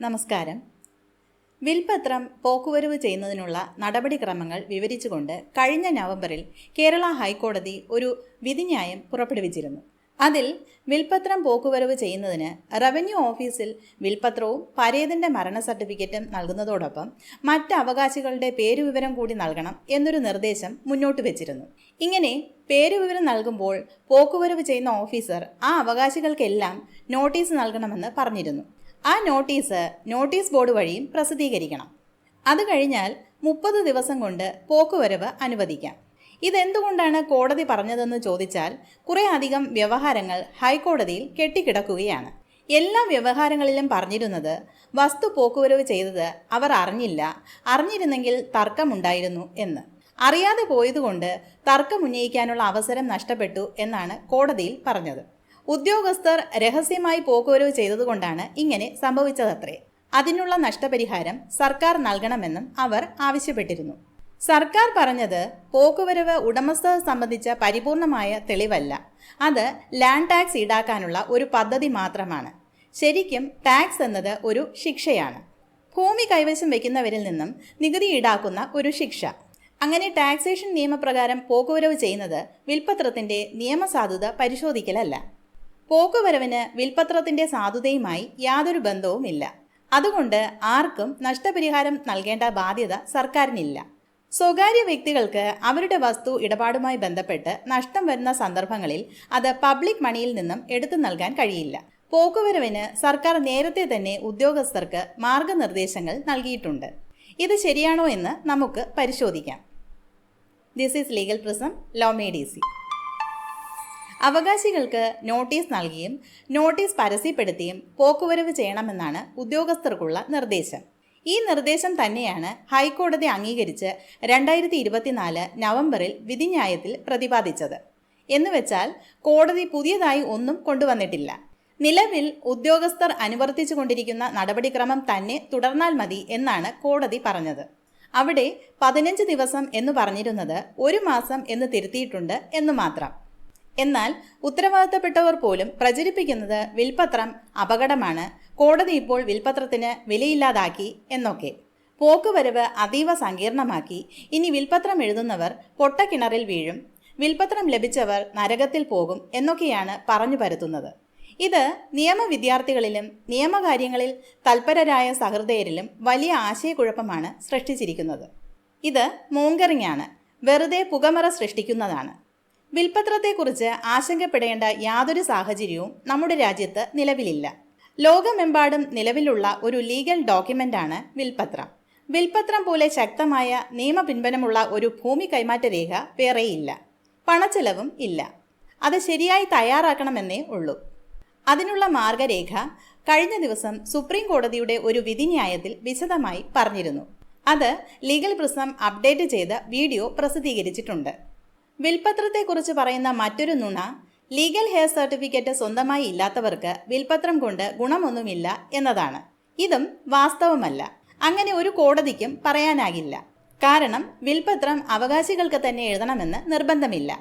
നമസ്കാരം. വിൽപത്രം പോക്കുവരവ് ചെയ്യുന്നതിനുള്ള നടപടിക്രമങ്ങൾ വിവരിച്ചുകൊണ്ട് കഴിഞ്ഞ നവംബറിൽ കേരള ഹൈക്കോടതി ഒരു വിധിന്യായം പുറപ്പെടുവിച്ചിരുന്നു. അതിൽ വിൽപത്രം പോക്കുവരവ് ചെയ്യുന്നതിന് റവന്യൂ ഓഫീസിൽ വിൽപത്രവും പരേതന്റെ മരണ സർട്ടിഫിക്കറ്റും നൽകുന്നതോടൊപ്പം മറ്റ് അവകാശികളുടെ പേരുവിവരം കൂടി നൽകണം എന്നൊരു നിർദ്ദേശം മുന്നോട്ട് വെച്ചിരുന്നു. ഇങ്ങനെ പേരുവിവരം നൽകുമ്പോൾ പോക്കുവരവ് ചെയ്യുന്ന ഓഫീസർ ആ അവകാശികൾക്കെല്ലാം നോട്ടീസ് നൽകണമെന്ന് പറഞ്ഞിരുന്നു. ആ നോട്ടീസ് നോട്ടീസ് ബോർഡ് വഴിയും പ്രസിദ്ധീകരിക്കണം. അത് കഴിഞ്ഞാൽ മുപ്പത് ദിവസം കൊണ്ട് പോക്കുവരവ് അനുവദിക്കാം. ഇതെന്തുകൊണ്ടാണ് കോടതി പറഞ്ഞതെന്ന് ചോദിച്ചാൽ കുറേ അധികം വ്യവഹാരങ്ങൾ ഹൈക്കോടതിയിൽ കെട്ടിക്കിടക്കുകയാണ്. എല്ലാ വ്യവഹാരങ്ങളിലും പറഞ്ഞിരുന്നത് വസ്തു പോക്കുവരവ് ചെയ്തത് അവർ അറിഞ്ഞില്ല അറിഞ്ഞിരുന്നെങ്കിൽ തർക്കമുണ്ടായിരുന്നു എന്ന്. അറിയാതെ പോയതുകൊണ്ട് തർക്കമുന്നയിക്കാനുള്ള അവസരം നഷ്ടപ്പെട്ടു എന്നാണ് കോടതിയിൽ പറഞ്ഞത്. ഉദ്യോഗസ്ഥർ രഹസ്യമായി പോക്കുവരവ് ചെയ്തതുകൊണ്ടാണ് ഇങ്ങനെ സംഭവിച്ചതത്രേ. അതിനുള്ള നഷ്ടപരിഹാരം സർക്കാർ നൽകണമെന്നും അവർ ആവശ്യപ്പെട്ടിരുന്നു. സർക്കാർ പറഞ്ഞത് പോക്കുവരവ് ഉടമസ്ഥത സംബന്ധിച്ച പരിപൂർണമായ തെളിവല്ല. അത് ലാൻഡ് ടാക്സ് ഈടാക്കാനുള്ള ഒരു പദ്ധതി മാത്രമാണ്. ശരിക്കും ടാക്സ് എന്നത് ഒരു ശിക്ഷയാണ്. ഭൂമി കൈവശം വയ്ക്കുന്നവരിൽ നിന്നും നികുതി ഈടാക്കുന്ന ഒരു ശിക്ഷ. അങ്ങനെ ടാക്സേഷൻ നിയമപ്രകാരം പോക്കുവരവ് ചെയ്യുന്നത് വിൽപ്പത്രത്തിന്റെ നിയമസാധുത പരിശോധിക്കലല്ല. പോക്കുവരവിന് വിൽപത്രത്തിന്റെ സാധുതയുമായി യാതൊരു ബന്ധവുമില്ല. അതുകൊണ്ട് ആർക്കും നഷ്ടപരിഹാരം നൽകേണ്ട ബാധ്യത സർക്കാരിനില്ല. സ്വകാര്യ വ്യക്തികൾക്ക് അവരുടെ വസ്തു ഇടപാടുമായി ബന്ധപ്പെട്ട് നഷ്ടം വരുന്ന സന്ദർഭങ്ങളിൽ അത് പബ്ലിക് മണിയിൽ നിന്നും എടുത്തു നൽകാൻ കഴിയില്ല. പോക്കുവരവിന് സർക്കാർ നേരത്തെ തന്നെ ഉദ്യോഗസ്ഥർക്ക് മാർഗനിർദ്ദേശങ്ങൾ നൽകിയിട്ടുണ്ട്. ഇത് ശരിയാണോ എന്ന് നമുക്ക് പരിശോധിക്കാം. This is legal prism law made easy അവകാശികൾക്ക് notice നൽകിയും നോട്ടീസ് പരസ്യപ്പെടുത്തിയും പോക്കുവരവ് ചെയ്യണമെന്നാണ് ഉദ്യോഗസ്ഥർക്കുള്ള നിർദ്ദേശം. ഈ നിർദ്ദേശം തന്നെയാണ് ഹൈക്കോടതി അംഗീകരിച്ച് രണ്ടായിരത്തി ഇരുപത്തിനാല് നവംബറിൽ വിധിന്യായത്തിൽ പ്രതിപാദിച്ചത്. എന്നുവെച്ചാൽ കോടതി പുതിയതായി ഒന്നും കൊണ്ടുവന്നിട്ടില്ല. നിലവിൽ ഉദ്യോഗസ്ഥർ അനുവർത്തിച്ചു കൊണ്ടിരിക്കുന്ന നടപടിക്രമം തന്നെ തുടർന്നാൽ മതി എന്നാണ് കോടതി പറഞ്ഞത്. അവിടെ പതിനഞ്ച് ദിവസം എന്ന് പറഞ്ഞിരുന്നത് ഒരു മാസം എന്ന് തിരുത്തിയിട്ടുണ്ട് എന്ന് മാത്രം. എന്നാൽ ഉത്തരവാദിത്തപ്പെട്ടവർ പോലും പ്രചരിപ്പിക്കുന്നത് വിൽപത്രം അപകടമാണ്. കോടതി ഇപ്പോൾ വിൽപത്രത്തിന് വിലയില്ലാതാക്കി എന്നൊക്കെ. പോക്കുവരവ് അതീവ സങ്കീർണമാക്കി. ഇനി വിൽപത്രം എഴുതുന്നവർ പൊട്ടക്കിണറിൽ വീഴും. വിൽപത്രം ലഭിച്ചവർ നരകത്തിൽ പോകും എന്നൊക്കെയാണ് പറഞ്ഞു പരത്തുന്നത്. ഇത് നിയമ വിദ്യാർത്ഥികളിലും നിയമകാര്യങ്ങളിൽ തൽപരരായ സഹൃദയരിലും വലിയ ആശയക്കുഴപ്പമാണ് സൃഷ്ടിച്ചിരിക്കുന്നത്. ഇത് മോങ്കറിങ്ങാണ്. വെറുതെ പുകമറ സൃഷ്ടിക്കുന്നതാണ്. വിൽപത്രത്തെക്കുറിച്ച് ആശങ്കപ്പെടേണ്ട യാതൊരു സാഹചര്യവും നമ്മുടെ രാജ്യത്ത് നിലവിലില്ല. ലോകമെമ്പാടും നിലവിലുള്ള ഒരു ലീഗൽ ഡോക്യുമെന്റാണ് വിൽപ്പത്രം വിൽപ്പത്രം പോലെ ശക്തമായ നിയമപിൻബലമുള്ള ഒരു ഭൂമി കൈമാറ്റ രേഖ വേറെയില്ല. പണച്ചെലവും ഇല്ല. അത് ശരിയായി തയ്യാറാക്കണമെന്നേ ഉള്ളൂ. അതിനുള്ള മാർഗരേഖ കഴിഞ്ഞ ദിവസം സുപ്രീം കോടതിയുടെ ഒരു വിധിന്യായത്തിൽ വിശദമായി പറഞ്ഞിരുന്നു. അത് ലീഗൽ പ്രിസം അപ്ഡേറ്റ് ചെയ്ത് വീഡിയോ പ്രസിദ്ധീകരിച്ചിട്ടുണ്ട്. വിൽപത്രത്തെക്കുറിച്ച് പറയുന്ന മറ്റൊരു നുണ ലീഗൽ ഹെയർ സർട്ടിഫിക്കറ്റ് സ്വന്തമായി ഇല്ലാത്തവർക്ക് വിൽപത്രം കൊണ്ട് ഗുണമൊന്നുമില്ല എന്നതാണ്. ഇതും വാസ്തവമല്ല. അങ്ങനെ ഒരു കോടതിക്കും പറയാനാകില്ല. കാരണം വിൽപത്രം അവകാശികൾക്ക് തന്നെ എഴുതണമെന്ന് നിർബന്ധമില്ല.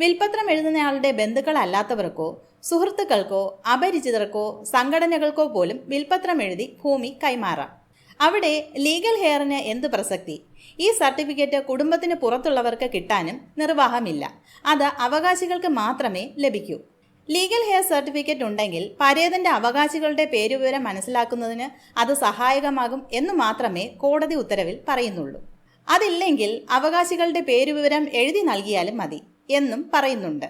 വിൽപത്രം എഴുതുന്നയാളുടെ ബന്ധുക്കളല്ലാത്തവർക്കോ സുഹൃത്തുക്കൾക്കോ അപരിചിതർക്കോ സംഘടനകൾക്കോ പോലും വിൽപത്രം എഴുതി ഭൂമി കൈമാറാം. അവിടെ ലീഗൽ ഹെയറിന് എന്ത് പ്രസക്തി? ഈ സർട്ടിഫിക്കറ്റ് കുടുംബത്തിന് പുറത്തുള്ളവർക്ക് കിട്ടാനും നിർവാഹമില്ല. അത് അവകാശികൾക്ക് മാത്രമേ ലഭിക്കൂ. ലീഗൽ ഹെയർ സർട്ടിഫിക്കറ്റ് ഉണ്ടെങ്കിൽ പരേതന്റെ അവകാശികളുടെ പേരുവിവരം മനസ്സിലാക്കുന്നതിന് അത് സഹായകമാകും എന്ന് മാത്രമേ കോടതി ഉത്തരവിൽ പറയുന്നുള്ളൂ. അതില്ലെങ്കിൽ അവകാശികളുടെ പേരുവിവരം എഴുതി നൽകിയാലും മതി എന്നും പറയുന്നുണ്ട്.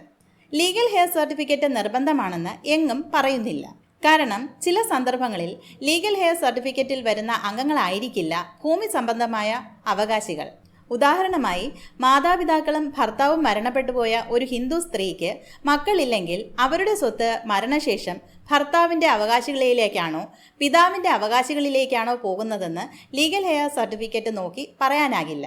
ലീഗൽ ഹെയർ സർട്ടിഫിക്കറ്റ് നിർബന്ധമാണെന്ന് എങ്ങും പറയുന്നില്ല. കാരണം ചില സന്ദർഭങ്ങളിൽ ലീഗൽ ഹെയർ സർട്ടിഫിക്കറ്റിൽ വരുന്ന അംഗങ്ങളായിരിക്കില്ല ഭൂമി സംബന്ധമായ അവകാശികൾ. ഉദാഹരണമായി മാതാപിതാക്കളും ഭർത്താവും മരണപ്പെട്ടുപോയ ഒരു ഹിന്ദു സ്ത്രീക്ക് മക്കളില്ലെങ്കിൽ അവരുടെ സ്വത്ത് മരണശേഷം ഭർത്താവിന്റെ അവകാശികളിലേക്കാണോ പിതാവിന്റെ അവകാശികളിലേക്കാണോ പോകുന്നതെന്ന് ലീഗൽ ഹെയർ സർട്ടിഫിക്കറ്റ് നോക്കി പറയാനാകില്ല.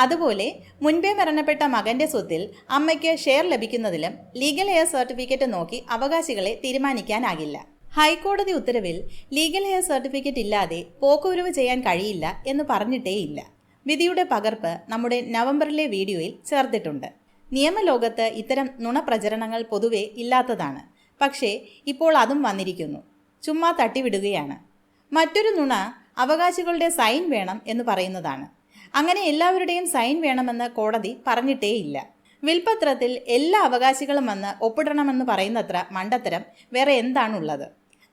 അതുപോലെ മുൻപേ മരണപ്പെട്ട മകന്റെ സ്വത്തിൽ അമ്മയ്ക്ക് ഷെയർ ലഭിക്കുന്നതിലും ലീഗൽ ഹെയർ സർട്ടിഫിക്കറ്റ് നോക്കി അവകാശികളെ തീരുമാനിക്കാനാകില്ല. ഹൈക്കോടതി ഉത്തരവിൽ ലീഗൽ ഹെയർ സർട്ടിഫിക്കറ്റ് ഇല്ലാതെ പോക്കുവരവ് ചെയ്യാൻ കഴിയില്ല എന്ന് പറഞ്ഞിട്ടേയില്ല. വിധിയുടെ പകർപ്പ് നമ്മുടെ നവംബറിലെ വീഡിയോയിൽ ചേർത്തിട്ടുണ്ട്. നിയമലോകത്ത് ഇത്തരം നുണപ്രചരണങ്ങൾ പൊതുവെ ഇല്ലാത്തതാണ്. പക്ഷേ ഇപ്പോൾ അതും വന്നിരിക്കുന്നു. ചുമ്മാ തട്ടിവിടുകയാണ്. മറ്റൊരു നുണ അവകാശികളുടെ സൈൻ വേണം എന്ന് പറയുന്നതാണ്. അങ്ങനെ എല്ലാവരുടെയും സൈൻ വേണമെന്ന് കോടതി പറഞ്ഞിട്ടേയില്ല. വിൽപത്രത്തിൽ എല്ലാ അവകാശികളും വന്ന് ഒപ്പിടണമെന്ന് പറയുന്നത്ര മണ്ടത്തരം വേറെ എന്താണുള്ളത്?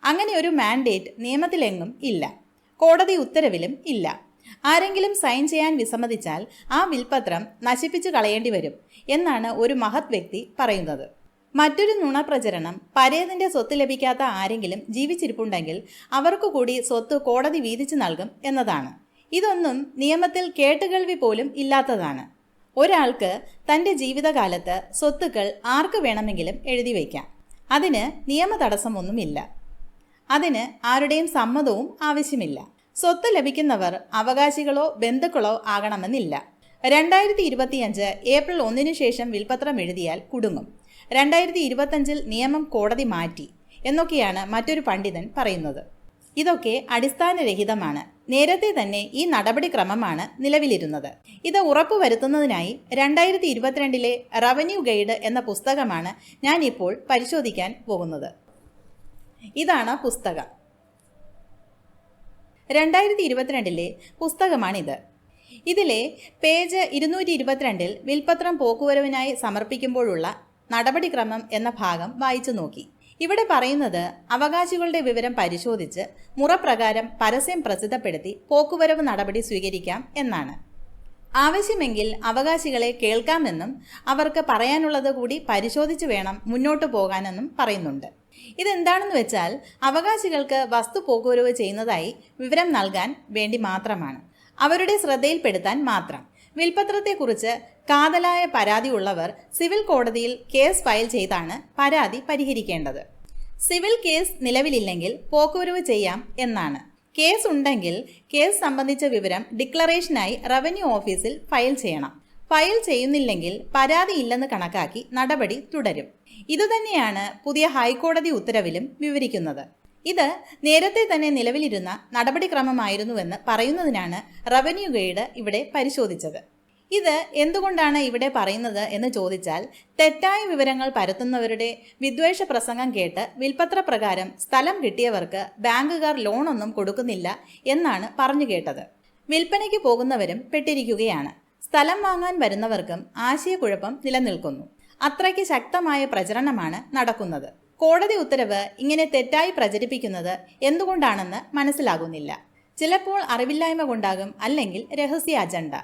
അങ്ങനെ ഒരു മാൻഡേറ്റ് നിയമത്തിലെങ്ങും ഇല്ല. കോടതി ഉത്തരവിലും ഇല്ല. ആരെങ്കിലും സൈൻ ചെയ്യാൻ വിസമ്മതിച്ചാൽ ആ വിൽപത്രം നശിപ്പിച്ചു കളയേണ്ടി വരും എന്നാണ് ഒരു മഹത് വ്യക്തി പറയുന്നത്. മറ്റൊരു നുണപ്രചരണം പരേതിന്റെ സ്വത്ത് ലഭിക്കാത്ത ആരെങ്കിലും ജീവിച്ചിരിപ്പുണ്ടെങ്കിൽ അവർക്കു കൂടി സ്വത്ത് കോടതി വീതിച്ചു നൽകും എന്നതാണ്. ഇതൊന്നും നിയമത്തിൽ കേട്ടുകേൾവി പോലും ഇല്ലാത്തതാണ്. ഒരാൾക്ക് തന്റെ ജീവിതകാലത്ത് സ്വത്തുക്കൾ ആർക്ക് വേണമെങ്കിലും എഴുതി വയ്ക്കാം. അതിന് നിയമ തടസ്സമൊന്നുമില്ല അതിന് ആരുടെയും സമ്മതവും ആവശ്യമില്ല. സ്വത്ത് ലഭിക്കുന്നവർ അവകാശികളോ ബന്ധുക്കളോ ആകണമെന്നില്ല. രണ്ടായിരത്തി ഇരുപത്തിയഞ്ച് ഏപ്രിൽ ഒന്നിനു ശേഷം വിൽപത്രം എഴുതിയാൽ കുടുങ്ങും. രണ്ടായിരത്തി ഇരുപത്തഞ്ചിൽ നിയമം കോടതി മാറ്റി എന്നൊക്കെയാണ് മറ്റൊരു പണ്ഡിതൻ പറയുന്നത്. ഇതൊക്കെ അടിസ്ഥാനരഹിതമാണ്. നേരത്തെ തന്നെ ഈ നടപടിക്രമമാണ് നിലവിലിരുന്നത്. ഇത് ഉറപ്പുവരുത്തുന്നതിനായി രണ്ടായിരത്തി ഇരുപത്തിരണ്ടിലെ റവന്യൂ ഗൈഡ് എന്ന പുസ്തകമാണ് ഞാനിപ്പോൾ പരിശോധിക്കാൻ പോകുന്നത്. ഇതാണ് പുസ്തകം. രണ്ടായിരത്തി ഇരുപത്തിരണ്ടിലെ പുസ്തകമാണിത്. ഇതിലെ പേജ് ഇരുന്നൂറ്റി ഇരുപത്തിരണ്ടിൽ വിൽപത്രം പോക്കുവരവിനായി സമർപ്പിക്കുമ്പോഴുള്ള നടപടിക്രമം എന്ന ഭാഗം വായിച്ചു നോക്കി. ഇവിടെ പറയുന്നത് അവകാശികളുടെ വിവരം പരിശോധിച്ച് മുറപ്രകാരം പരസ്യം പ്രസിദ്ധപ്പെടുത്തി പോക്കുവരവ് നടപടി സ്വീകരിക്കാം എന്നാണ്. ആവശ്യമെങ്കിൽ അവകാശികളെ കേൾക്കാമെന്നും അവർക്ക് പറയാനുള്ളത് കൂടി പരിശോധിച്ച് വേണം മുന്നോട്ടു പോകാനെന്നും പറയുന്നുണ്ട്. ഇതെന്താണെന്ന് വെച്ചാൽ അവകാശികൾക്ക് വസ്തു പോക്കുവരവ് ചെയ്യുന്നതായി വിവരം നൽകാൻ വേണ്ടി മാത്രമാണ്. അവരുടെ ശ്രദ്ധയിൽപ്പെടുത്താൻ മാത്രം. വിൽപ്പത്രത്തെക്കുറിച്ച് കാതലായ പരാതി ഉള്ളവർ സിവിൽ കോടതിയിൽ കേസ് ഫയൽ ചെയ്താണ് പരാതി പരിഹരിക്കേണ്ടത്. സിവിൽ കേസ് നിലവിലില്ലെങ്കിൽ പോക്കുവരവ് ചെയ്യാം എന്നാണ്. കേസ് ഉണ്ടെങ്കിൽ കേസ് സംബന്ധിച്ച വിവരം ഡിക്ലറേഷനായി റവന്യൂ ഓഫീസിൽ ഫയൽ ചെയ്യണം. ഫയൽ ചെയ്യുന്നില്ലെങ്കിൽ പരാതി ഇല്ലെന്ന് കണക്കാക്കി നടപടി തുടരും. ഇതുതന്നെയാണ് പുതിയ ഹൈക്കോടതി ഉത്തരവിലും വിവരിക്കുന്നത്. ഇത് നേരത്തെ തന്നെ നിലവിലിരുന്ന നടപടിക്രമമായിരുന്നുവെന്ന് പറയുന്നതിനാണ് റവന്യൂ ഗൈഡ് ഇവിടെ പരിശോധിച്ചത്. ഇത് എന്തുകൊണ്ടാണ് ഇവിടെ പറയുന്നത് എന്ന് ചോദിച്ചാൽ തെറ്റായ വിവരങ്ങൾ പരത്തുന്നവരുടെ വിദ്വേഷ പ്രസംഗം കേട്ട് വിൽപ്പത്ര പ്രകാരം സ്ഥലം കിട്ടിയവർക്ക് ബാങ്കുകാർ ലോണൊന്നും കൊടുക്കുന്നില്ല എന്നാണ് പറഞ്ഞു കേട്ടത്. വിൽപ്പനയ്ക്ക് പോകുന്നവരും പെട്ടിരിക്കുകയാണ്. സ്ഥലം വാങ്ങാൻ വരുന്നവർക്കും ആശയക്കുഴപ്പം നിലനിൽക്കുന്നു. അത്രയ്ക്ക് ശക്തമായ പ്രചരണമാണ് നടക്കുന്നത്. കോടതി ഉത്തരവ് ഇങ്ങനെ തെറ്റായി പ്രചരിപ്പിക്കുന്നത് എന്തുകൊണ്ടാണെന്ന് മനസ്സിലാകുന്നില്ല. ചിലപ്പോൾ അറിവില്ലായ്മ കൊണ്ടാകും അല്ലെങ്കിൽ രഹസ്യ അജണ്ട.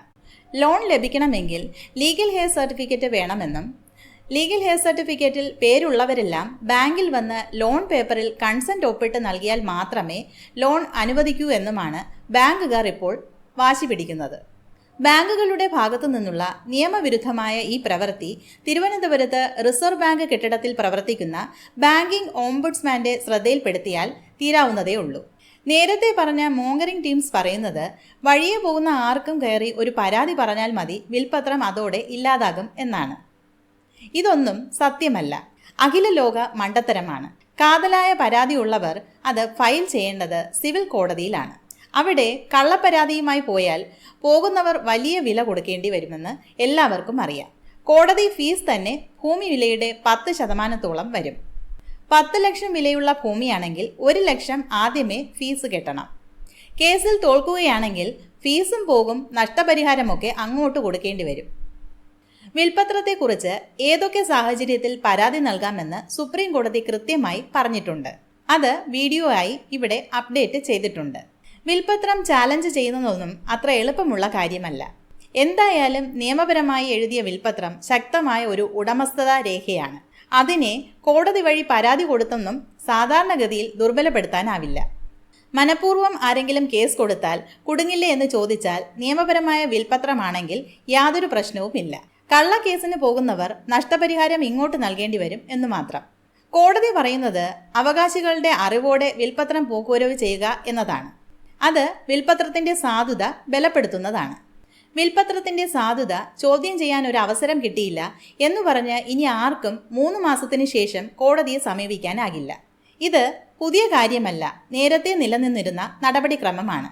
ലോൺ ലഭിക്കണമെങ്കിൽ ലീഗൽ ഹെയർ സർട്ടിഫിക്കറ്റ് വേണമെന്നും ലീഗൽ ഹെയർ സർട്ടിഫിക്കറ്റിൽ പേരുള്ളവരെല്ലാം ബാങ്കിൽ വന്ന് ലോൺ പേപ്പറിൽ കൺസെന്റ് ഒപ്പിട്ട് നൽകിയാൽ മാത്രമേ ലോൺ അനുവദിക്കൂ എന്നുമാണ് ബാങ്കുകാർ ഇപ്പോൾ വാശി പിടിക്കുന്നത് ബാങ്കുകളുടെ ഭാഗത്തു നിന്നുള്ള നിയമവിരുദ്ധമായ ഈ പ്രവൃത്തി തിരുവനന്തപുരത്ത് റിസർവ് ബാങ്ക് കെട്ടിടത്തിൽ പ്രവർത്തിക്കുന്ന ബാങ്കിംഗ് ഓംബുഡ്സ്മാന്റെ ശ്രദ്ധയിൽപ്പെടുത്തിയാൽ തീരാവുന്നതേ ഉള്ളൂ. നേരത്തെ പറഞ്ഞ മോങ്കറിംഗ് ടീംസ് പറയുന്നത് വഴിയെ പോകുന്ന ആർക്കും കയറി ഒരു പരാതി പറഞ്ഞാൽ മതി വിൽപത്രം അതോടെ ഇല്ലാതാകും എന്നാണ്. ഇതൊന്നും സത്യമല്ല. അഖില ലോക മണ്ടത്തരമാണ്. കാതലായ പരാതിയുള്ളവർ അത് ഫയൽ ചെയ്യേണ്ടത് സിവിൽ കോടതിയിലാണ്. അവിടെ കള്ളപ്പരാതിയുമായി പോയാൽ പോകുന്നവർ വലിയ വില കൊടുക്കേണ്ടി വരുമെന്ന് എല്ലാവർക്കും അറിയാം. കോടതി ഫീസ് തന്നെ ഭൂമി വിലയുടെ പത്ത് ശതമാനത്തോളം വരും. പത്ത് ലക്ഷം വിലയുള്ള ഭൂമിയാണെങ്കിൽ ഒരു ലക്ഷം ആദ്യമേ ഫീസ് കെട്ടണം. കേസിൽ തോൽക്കുകയാണെങ്കിൽ ഫീസും പോകും നഷ്ടപരിഹാരമൊക്കെ അങ്ങോട്ട് കൊടുക്കേണ്ടി വരും. വിൽപത്രത്തെക്കുറിച്ച് ഏതൊക്കെ സാഹചര്യത്തിൽ പരാതി നൽകാമെന്ന് സുപ്രീം കോടതി കൃത്യമായി പറഞ്ഞിട്ടുണ്ട്. അത് വീഡിയോ ആയി ഇവിടെ അപ്ഡേറ്റ് ചെയ്തിട്ടുണ്ട്. വിൽപത്രം ചാലഞ്ച് ചെയ്യുന്നതൊന്നും അത്ര എളുപ്പമുള്ള കാര്യമല്ല. എന്തായാലും നിയമപരമായി എഴുതിയ വിൽപത്രം ശക്തമായ ഒരു ഉടമസ്ഥതാ രേഖയാണ്. അതിനെ കോടതി വഴി പരാതി കൊടുത്തൊന്നും സാധാരണഗതിയിൽ ദുർബലപ്പെടുത്താനാവില്ല. മനഃപൂർവം ആരെങ്കിലും കേസ് കൊടുത്താൽ കുടുങ്ങില്ലേ എന്ന് ചോദിച്ചാൽ നിയമപരമായ വിൽപത്രമാണെങ്കിൽ യാതൊരു പ്രശ്നവുമില്ല. കള്ളക്കേസിന് പോകുന്നവർ നഷ്ടപരിഹാരം ഇങ്ങോട്ട് നൽകേണ്ടി വരും എന്ന് മാത്രം. കോടതി പറയുന്നത് അവകാശികളുടെ അറിവോടെ വിൽപത്രം പോക്കുവരവ് ചെയ്യുക എന്നതാണ്. അത് വിൽപത്രത്തിന്റെ സാധുത ബലപ്പെടുത്തുന്നതാണ്. വിൽപത്രത്തിന്റെ സാധുത ചോദ്യം ചെയ്യാൻ ഒരു അവസരം കിട്ടിയില്ല എന്ന് പറഞ്ഞ് ഇനി ആർക്കും മൂന്ന് മാസത്തിന് ശേഷം കോടതിയെ സമീപിക്കാനാകില്ല. ഇത് പുതിയ കാര്യമല്ല നേരത്തെ നിലനിന്നിരുന്ന നടപടിക്രമമാണ്.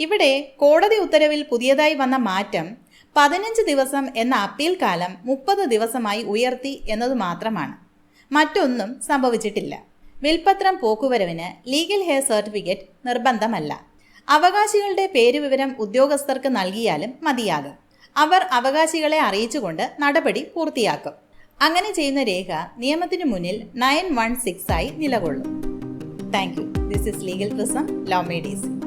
ഇവിടെ കോടതി ഉത്തരവിൽ പുതിയതായി വന്ന മാറ്റം പതിനഞ്ച് ദിവസം എന്ന അപ്പീൽ കാലം മുപ്പത് ദിവസമായി ഉയർത്തി എന്നത് മാത്രമാണ്. മറ്റൊന്നും സംഭവിച്ചിട്ടില്ല. വിൽപ്പത്രം പോക്കുവരവിന് ലീഗൽ ഹെയർ സർട്ടിഫിക്കറ്റ് നിർബന്ധമല്ല. അവകാശികളുടെ പേരുവിവരം ഉദ്യോഗസ്ഥർക്ക് നൽകിയാലും മതിയാകും. അവർ അവകാശികളെ അറിയിച്ചുകൊണ്ട് നടപടി പൂർത്തിയാക്കും. അങ്ങനെ ചെയ്യുന്ന രേഖ നിയമത്തിനു മുന്നിൽ നയൻ വൺ സിക്സ് ആയി നിലകൊള്ളും. Thank you. This is legal prism law made easy